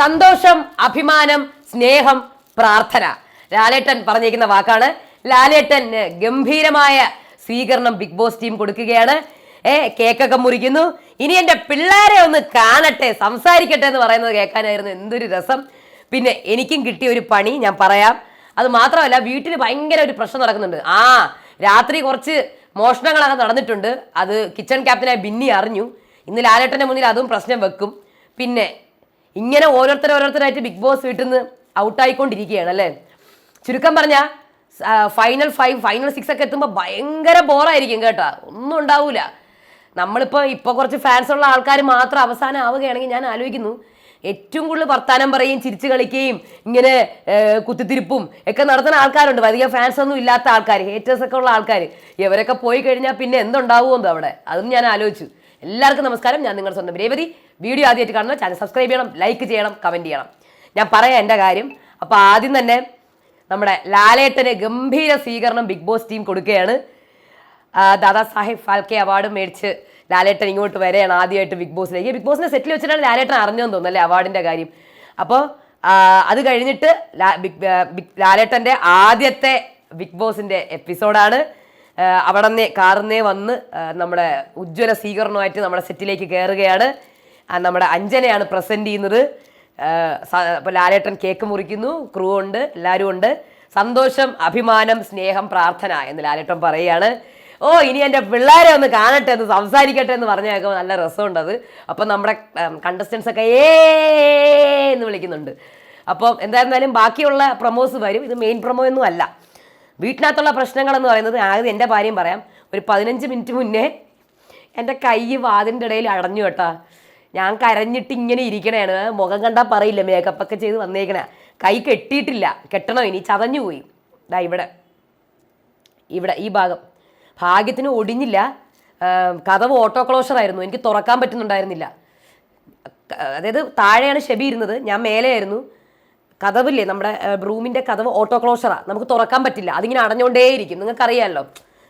സന്തോഷം അഭിമാനം സ്നേഹം പ്രാർത്ഥന. ലാലേട്ടൻ പറഞ്ഞിരിക്കുന്ന വാക്കാണ്. ലാലേട്ടൻ ഗംഭീരമായ സ്വീകരണം ബിഗ് ബോസ് ടീം കൊടുക്കുകയാണ്. ഏ കേക്കൊക്കെ മുറിക്കുന്നു. ഇനി എന്റെ പിള്ളേരെ ഒന്ന് കാണട്ടെ സംസാരിക്കട്ടെ എന്ന് പറയുന്നത് കേൾക്കാനായിരുന്നു എന്തൊരു രസം. പിന്നെ എനിക്കും കിട്ടിയ ഒരു പണി ഞാൻ പറയാം. അത് മാത്രമല്ല വീട്ടിൽ ഭയങ്കര ഒരു പ്രശ്നം നടക്കുന്നുണ്ട്. ആ രാത്രി കുറച്ച് മോഷണങ്ങളൊക്കെ നടന്നിട്ടുണ്ട്. അത് കിച്ചൺ ക്യാപ്റ്റനായ ബിന്നി അറിഞ്ഞു. ഇന്ന് ലാലേട്ടന്റെ മുന്നിൽ അതും പ്രശ്നം വെക്കും. പിന്നെ ഇങ്ങനെ ഓരോരുത്തർ ഓരോരുത്തരായിട്ട് ബിഗ് ബോസ് വീട്ടിൽ നിന്ന് ഔട്ടായിക്കൊണ്ടിരിക്കുകയാണ് അല്ലേ? ചുരുക്കം പറഞ്ഞാൽ ഫൈനൽ ഫൈവ് ഫൈനൽ സിക്സ് ഒക്കെ എത്തുമ്പോൾ ഭയങ്കര ബോറായിരിക്കും കേട്ടോ. ഒന്നും ഉണ്ടാവില്ല നമ്മളിപ്പോൾ ഇപ്പോൾ കുറച്ച് ഫാൻസ് ഉള്ള ആൾക്കാർ മാത്രം അവസാനം ആവുകയാണെങ്കിൽ ഞാൻ ആലോചിക്കുന്നു ഏറ്റവും കൂടുതൽ വർത്താനം പറയും ചിരിച്ചു കളിക്കുകയും ഇങ്ങനെ കുത്തിത്തിരിപ്പും ഒക്കെ നടത്തുന്ന ആൾക്കാരുണ്ട്. അധികം ഫാൻസ് ഒന്നും ഇല്ലാത്ത ആൾക്കാർ ഹേറ്റേഴ്സ് ഒക്കെ ഉള്ള ആൾക്കാർ ഇവരൊക്കെ പോയി കഴിഞ്ഞാൽ പിന്നെ എന്തുണ്ടാവുമോ അവിടെ? അതും ഞാൻ ആലോചിച്ചു. എല്ലാവർക്കും നമസ്കാരം. ഞാൻ നിങ്ങളുടെ സ്വന്തം രേവതി. വീഡിയോ ആദ്യമായിട്ട് കാണുന്ന ചാനൽ സബ്സ്ക്രൈബ് ചെയ്യണം ലൈക്ക് ചെയ്യണം കമന്റ് ചെയ്യണം. ഞാൻ പറയാം എന്റെ കാര്യം. അപ്പോൾ ആദ്യം തന്നെ നമ്മുടെ ലാലേട്ടന് ഗംഭീര സ്വീകരണം ബിഗ് ബോസ് ടീം കൊടുക്കുകയാണ്. ദാദാ സാഹിബ് ഫാൽക്കെ അവാർഡ് മേടിച്ച് ലാലേട്ടൻ ഇങ്ങോട്ട് വരെയാണ് ആദ്യമായിട്ട് ബിഗ് ബോസിലേക്ക് ബിഗ് ബോസിനെ സെറ്റിൽ വെച്ചിട്ടാണ് ലാലേട്ടൻ അറിഞ്ഞതെന്ന് തോന്നുന്നു അല്ലേ അവാർഡിന്റെ കാര്യം. അപ്പോൾ അത് കഴിഞ്ഞിട്ട് ലാലേട്ടന്റെ ആദ്യത്തെ ബിഗ് ബോസിന്റെ എപ്പിസോഡാണ് അവിടെ നിന്നേ കാറിന്നേ വന്ന് നമ്മുടെ ഉജ്ജ്വല സ്വീകരണമായിട്ട് നമ്മുടെ സെറ്റിലേക്ക് കയറുകയാണ് നമ്മുടെ അഞ്ജനയാണ് പ്രസന്റ് ചെയ്യുന്നത്. അപ്പോൾ ലാലേട്ടൻ കേക്ക് മുറിക്കുന്നു ക്രൂ ഉണ്ട് എല്ലാവരും ഉണ്ട്. സന്തോഷം അഭിമാനം സ്നേഹം പ്രാർത്ഥന എന്ന് ലാലേട്ടൻ പറയുകയാണ്. ഓ ഇനി എന്റെ പിള്ളേരെ ഒന്ന് കാണട്ടെ എന്ന് സംസാരിക്കട്ടെ എന്ന് പറഞ്ഞ കേൾക്കുമ്പോൾ നല്ല രസമുണ്ട് അത്. അപ്പം നമ്മുടെ കണ്ടസ്റ്റൻസ് ഒക്കെ ഏ എന്ന് വിളിക്കുന്നുണ്ട്. അപ്പോൾ എന്തായിരുന്നാലും ബാക്കിയുള്ള പ്രൊമോസ് വരും. ഇത് മെയിൻ പ്രൊമോ ഒന്നും അല്ല. വീട്ടിനകത്തുള്ള പ്രശ്നങ്ങളെന്ന് പറയുന്നത് ആദ്യം എന്റെ ഭാര്യയും പറയാം. ഒരു പതിനഞ്ച് മിനിറ്റ് മുന്നേ എന്റെ കൈ വാതിന്റെ ഇടയിൽ അടഞ്ഞു കേട്ടാ. ഞാൻ കരഞ്ഞിട്ട് ഇങ്ങനെ ഇരിക്കണേണ് മുഖം കണ്ടാൽ പറയില്ല മേക്കപ്പ് ഒക്കെ ചെയ്ത് വന്നേക്കണേ. കൈ കെട്ടിയിട്ടില്ല. കെട്ടണോ ഇനി. ചതഞ്ഞു പോയി. ദാ ഇവിടെ. ഇവിടെ ഈ ഭാഗം. ഭാഗ്യത്തിന് ഒടിഞ്ഞില്ല. കഥവ് ഓട്ടോ ക്ലോഷർ ആയിരുന്നു. എനിക്ക് തുറക്കാൻ പറ്റുന്നുണ്ടായിരുന്നില്ല. അതായത് താഴെയാണ് ഷെബി ഇരുന്നത്. ഞാൻ മേലെയായിരുന്നു. കഥവില്ലേ നമ്മുടെ റൂമിന്റെ കഥവ് ഓട്ടോ ക്ലോഷറാണ് നമുക്ക് തുറക്കാൻ പറ്റില്ല. അതിങ്ങനെ അടഞ്ഞുകൊണ്ടേയിരിക്കും നിങ്ങൾക്കറിയാമല്ലോ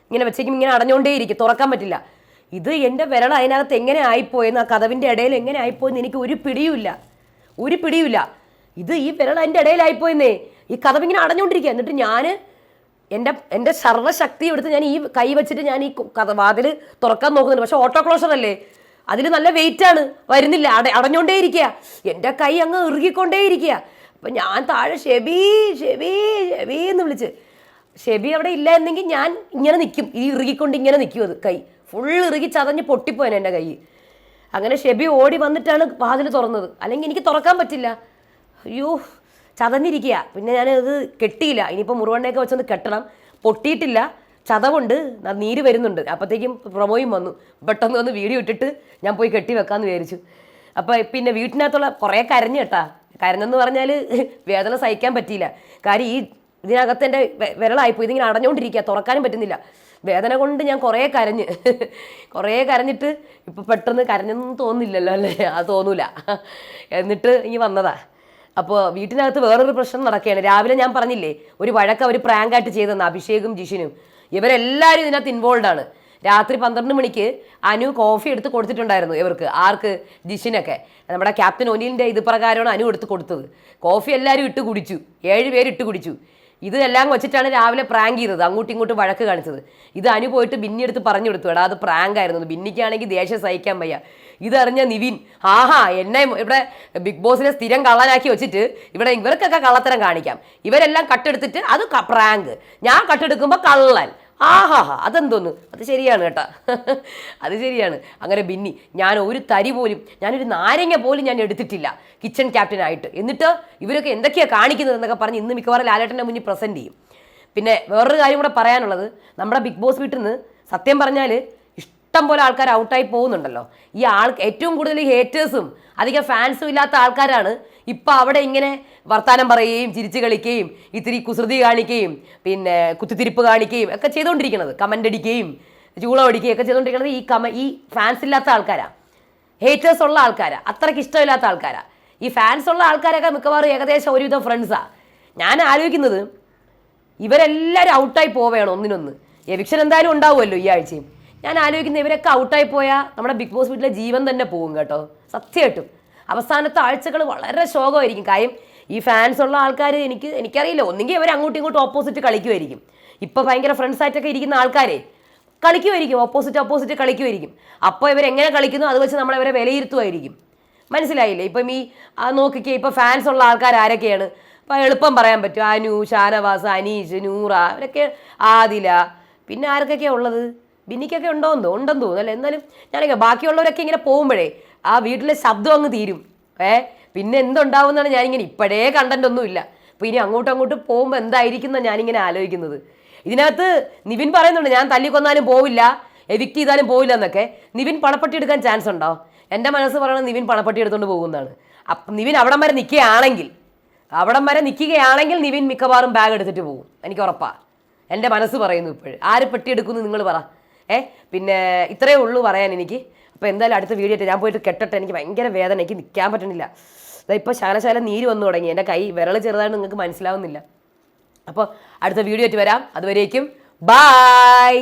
ഇങ്ങനെ വെച്ചേക്കും ഇങ്ങനെ അടഞ്ഞുകൊണ്ടേയിരിക്കും തുറക്കാൻ പറ്റില്ല. ഇത് എന്റെ വിരൽ അതിനകത്ത് എങ്ങനെ ആയിപ്പോയെന്ന് ആ കഥവിന്റെ ഇടയിൽ എങ്ങനെ ആയിപ്പോയെന്ന് എനിക്ക് ഒരു പിടിയുമില്ല. ഒരു പിടിയുമില്ല. ഇത് ഈ വിരൽ അതിന്റെ ഇടയിലായിപ്പോയെന്നേ ഈ കഥവ് ഇങ്ങനെ അടഞ്ഞുകൊണ്ടിരിക്കുക എന്നിട്ട് ഞാൻ എന്റെ എന്റെ സർവശക്തി എടുത്ത് ഞാൻ ഈ കൈ വെച്ചിട്ട് ഞാൻ ഈ കഥ വാതിൽ തുറക്കാൻ നോക്കുന്നുണ്ട്. പക്ഷേ ഓട്ടോ ക്ലോഷർ അല്ലേ? അതിൽ നല്ല വെയിറ്റാണ് വരുന്നില്ല. അട അടഞ്ഞുകൊണ്ടേയിരിക്കുക എന്റെ കൈ അങ്ങ് ഇറുകിക്കൊണ്ടേ ഇരിക്കുക അപ്പം ഞാൻ താഴെ ഷെബി ഷെബി ഷെബി എന്ന് വിളിച്ച്. ഷെബി അവിടെ ഇല്ല എന്നെങ്കിൽ ഞാൻ ഇങ്ങനെ നിൽക്കും ഈ ഇറുകിക്കൊണ്ട് ഇങ്ങനെ നിൽക്കും അത് കൈ. ഫുൾ ഇറുകി ചതഞ്ഞ് പൊട്ടിപ്പോയനെ എന്റെ കൈ. അങ്ങനെ ഷെബി ഓടി വന്നിട്ടാണ് വാതിൽ തുറന്നത്. അല്ലെങ്കിൽ എനിക്ക് തുറക്കാൻ പറ്റില്ല. അയ്യോ ചതഞ്ഞിരിക്കുക പിന്നെ ഞാൻ ഇത് കെട്ടിയില്ല. ഇനിയിപ്പോൾ മുറുവണ്ണയൊക്കെ വെച്ചൊന്ന് കെട്ടണം. പൊട്ടിയിട്ടില്ല. ചതവുണ്ട്. നീര് വരുന്നുണ്ട്. അപ്പോഴത്തേക്കും പ്രൊമോയും വന്നു. പെട്ടെന്ന് വന്ന് വീഡിയോ ഇട്ടിട്ട് ഞാൻ പോയി കെട്ടി വെക്കാമെന്ന് വിചാരിച്ചു. അപ്പോൾ പിന്നെ വീട്ടിനകത്തുള്ള കുറേ കരഞ്ഞു കേട്ടാ. കരഞ്ഞെന്ന് പറഞ്ഞാൽ വേദന സഹിക്കാൻ പറ്റിയില്ല. കാര്യം ഈ ഇതിനകത്ത് എന്റെ വിരളായിപ്പോയി. ഇതിങ്ങനെ അടഞ്ഞുകൊണ്ടിരിക്കുക തുറക്കാനും പറ്റുന്നില്ല. വേദന കൊണ്ട് ഞാൻ കുറേ കരഞ്ഞ്. കുറേ കരഞ്ഞിട്ട് ഇപ്പം പെട്ടെന്ന് കരഞ്ഞെന്നും തോന്നില്ലല്ലോ അല്ലേ? അത് തോന്നൂല. എന്നിട്ട് ഇനി വന്നതാ. അപ്പോൾ വീട്ടിനകത്ത് വേറൊരു പ്രശ്നം നടക്കുകയാണ്. രാവിലെ ഞാൻ പറഞ്ഞില്ലേ ഒരു വഴക്ക് അവർ പ്രാങ്കായിട്ട് ചെയ്തെന്ന് അഭിഷേകും ജിഷിനും. ഇവരെല്ലാവരും ഇതിനകത്ത് ഇൻവോൾവ് ആണ്. രാത്രി പന്ത്രണ്ട് മണിക്ക് അനു കോഫി എടുത്ത് കൊടുത്തിട്ടുണ്ടായിരുന്നു ഇവർക്ക് ആർക്ക്? ജിഷിനൊക്കെ. നമ്മുടെ ക്യാപ്റ്റൻ ഒനിലിന്റെ ഇത് പ്രകാരമാണ് അനു എടുത്ത് കൊടുത്തത്. കോഫി എല്ലാവരും ഇട്ട് കുടിച്ചു ഏഴ് പേര് ഇട്ട് കുടിച്ചു. ഇതെല്ലാം വെച്ചിട്ടാണ് രാവിലെ പ്രാങ്ക് ചെയ്തത് അങ്ങോട്ടും ഇങ്ങോട്ടും വഴക്ക് കാണിച്ചത്. ഇത് അനു പോയിട്ട് ബിന്നി എടുത്ത് പറഞ്ഞു കൊടുത്തു എടാ അത് പ്രാങ്ക് ആയിരുന്നു. ബിന്നിക്കാണെങ്കിൽ ദേഷ്യം സഹിക്കാൻ വയ്യ. ഇതറിഞ്ഞ നിവിൻ ആഹാ എന്നെ ഇവിടെ ബിഗ് ബോസിനെ സ്ഥിരം കള്ളനാക്കി വെച്ചിട്ട് ഇവിടെ ഇവർക്കൊക്കെ കള്ളത്തരം കാണിക്കാം. ഇവരെല്ലാം കട്ടെടുത്തിട്ട് അത് പ്രാങ്ക് ഞാൻ കട്ടെടുക്കുമ്പോൾ കള്ളൻ. ആഹാ അതെന്തോന്ന്? അത് ശരിയാണ് കേട്ടാ. അത് ശരിയാണ്. അങ്ങനെ ബിന്നി ഞാൻ ഒരു തരി പോലും ഞാനൊരു നാരങ്ങ പോലും ഞാൻ എടുത്തിട്ടില്ല കിച്ചൺ ക്യാപ്റ്റനായിട്ട് എന്നിട്ട് ഇവരൊക്കെ എന്തൊക്കെയാണ് കാണിക്കുന്നത് എന്നൊക്കെ പറഞ്ഞ് ഇന്ന് മിക്കവാറും ലാലേട്ടന്റെ മുന്നിൽ പ്രസന്റ് ചെയ്യും. പിന്നെ വേറൊരു കാര്യം കൂടെ പറയാനുള്ളത് നമ്മുടെ ബിഗ് ബോസ് വീട്ടിൽ നിന്ന് സത്യം പറഞ്ഞാൽ ഇഷ്ടം പോലെ ആൾക്കാർ ഔട്ടായി പോകുന്നുണ്ടല്ലോ. ഈ ആൾ ഏറ്റവും കൂടുതൽ ഹേറ്റേഴ്സും അധികം ഫാൻസും ഇല്ലാത്ത ആൾക്കാരാണ്. ഇപ്പം അവിടെ ഇങ്ങനെ വർത്താനം പറയുകയും ചിരിച്ച് കളിക്കുകയും ഇത്തിരി കുസൃതി കാണിക്കുകയും പിന്നെ കുത്തിത്തിരിപ്പ് കാണിക്കുകയും ഒക്കെ ചെയ്തുകൊണ്ടിരിക്കുന്നത് കമന്റ് അടിക്കുകയും ചൂളം അടിക്കുകയും ഒക്കെ ചെയ്തുകൊണ്ടിരിക്കുന്നത് ഈ കമ ഈ ഫാൻസ് ഇല്ലാത്ത ആൾക്കാരാണ് ഹേറ്റേഴ്സ് ഉള്ള ആൾക്കാരാണ് അത്രയ്ക്ക് ഇഷ്ടമില്ലാത്ത ആൾക്കാരാണ് ഈ ഫാൻസ് ഉള്ള ആൾക്കാരൊക്കെ മിക്കവാറും ഏകദേശം ഒരുവിധം ഫ്രണ്ട്സാണ് ഞാൻ ആലോചിക്കുന്നത് ഇവരെല്ലാവരും ഔട്ടായി പോവുകയാണ് ഒന്നിനൊന്ന്. എവിക്ഷൻ എന്തായാലും ഉണ്ടാവുമല്ലോ ഈ ആഴ്ചയും. ഞാൻ ആലോചിക്കുന്ന ഇവരൊക്കെ ഔട്ടായി പോയാൽ നമ്മുടെ ബിഗ് ബോസ് വീട്ടിലെ ജീവൻ തന്നെ പോകും കേട്ടോ. സത്യമായിട്ടും അവസാനത്തെ ആഴ്ചകൾ വളരെ ശോകമായിരിക്കും. കാര്യം ഈ ഫാൻസ് ഉള്ള ആൾക്കാർ എനിക്ക് എനിക്കറിയില്ല. ഒന്നെങ്കിൽ അവർ അങ്ങോട്ടും ഇങ്ങോട്ടും ഓപ്പോസിറ്റ് കളിക്കുമായിരിക്കും. ഇപ്പോൾ ഭയങ്കര ഫ്രണ്ട്സ് ആയിട്ടൊക്കെ ഇരിക്കുന്ന ആൾക്കാരെ കളിക്കുമായിരിക്കും. Opposite opposite കളിക്കുമായിരിക്കും. അപ്പോൾ ഇവരെങ്ങനെ കളിക്കുന്നു? അത് വെച്ച് നമ്മളവരെ വിലയിരുത്തുമായിരിക്കും. മനസ്സിലായില്ലേ? ഇപ്പം ഈ നോക്കിക്കേ ഇപ്പോൾ ഫാൻസ് ഉള്ള ആൾക്കാർ ആരൊക്കെയാണ്? ഇപ്പം എളുപ്പം പറയാൻ പറ്റും. അനു ഷാനവാസ് അനീഷ് നൂറ അവരൊക്കെ ആദില. പിന്നെ ആർക്കൊക്കെയാണ് ഉള്ളത്? ബിന്നിക്കൊക്കെ ഉണ്ടോന്ന് ഉണ്ടെന്ന് തോന്നുന്നു. എന്നാലും ഞാനൊക്കെ ബാക്കിയുള്ളവരൊക്കെ ഇങ്ങനെ പോകുമ്പോഴേ ആ വീട്ടിലെ ശബ്ദം അങ്ങ് തീരും. ഏ പിന്നെ എന്തുണ്ടാവുമെന്നാണ് ഞാനിങ്ങനെ ഇപ്പോഴേ കണ്ടന്റ് ഒന്നുമില്ല അപ്പോൾ ഇനി അങ്ങോട്ടും അങ്ങോട്ടും പോകുമ്പോൾ എന്തായിരിക്കും എന്നാണ് ഞാനിങ്ങനെ ആലോചിക്കുന്നത്. ഇതിനകത്ത് നിവിൻ പറയുന്നുണ്ട് ഞാൻ തല്ലിക്കൊന്നാലും പോവില്ല എവിക്റ്റ് ചെയ്താലും പോവില്ല എന്നൊക്കെ. നിവിൻ പണപ്പെട്ടി എടുക്കാൻ ചാൻസ് ഉണ്ടോ? എന്റെ മനസ്സ് പറയണത് നിവിൻ പണപ്പെട്ടി എടുത്തുകൊണ്ട് പോകുന്നതാണ്. അപ്പം നിവിൻ അവിടം വരെ നിൽക്കുകയാണെങ്കിൽ അവിടം വരെ നിൽക്കുകയാണെങ്കിൽ നിവിൻ മിക്കവാറും ബാഗ് എടുത്തിട്ട് പോകും. എനിക്ക് ഉറപ്പാണ് എന്റെ മനസ്സ് പറയുന്നു ഇപ്പോഴും. ആര് പെട്ടി എടുക്കുന്നു നിങ്ങൾ പറ. ഏ പിന്നെ ഇത്രയേ ഉള്ളൂ പറയാൻ എനിക്ക്. അപ്പോൾ എന്തായാലും അടുത്ത വീഡിയോ ഞാൻ പോയിട്ട് കെട്ടട്ടെ. എനിക്ക് ഭയങ്കര വേദന. എനിക്ക് നിൽക്കാൻ പറ്റണില്ല. ഇതാ ഇപ്പോൾ ശാലശാല നീര് വന്നു തുടങ്ങി. എന്റെ കൈ വിരൽ ചെറുതായിട്ട് നിങ്ങൾക്ക് മനസ്സിലാവുന്നില്ല. അപ്പോൾ അടുത്ത വീഡിയോ ആയിട്ട് വരാം. അതുവരേക്കും ബായ്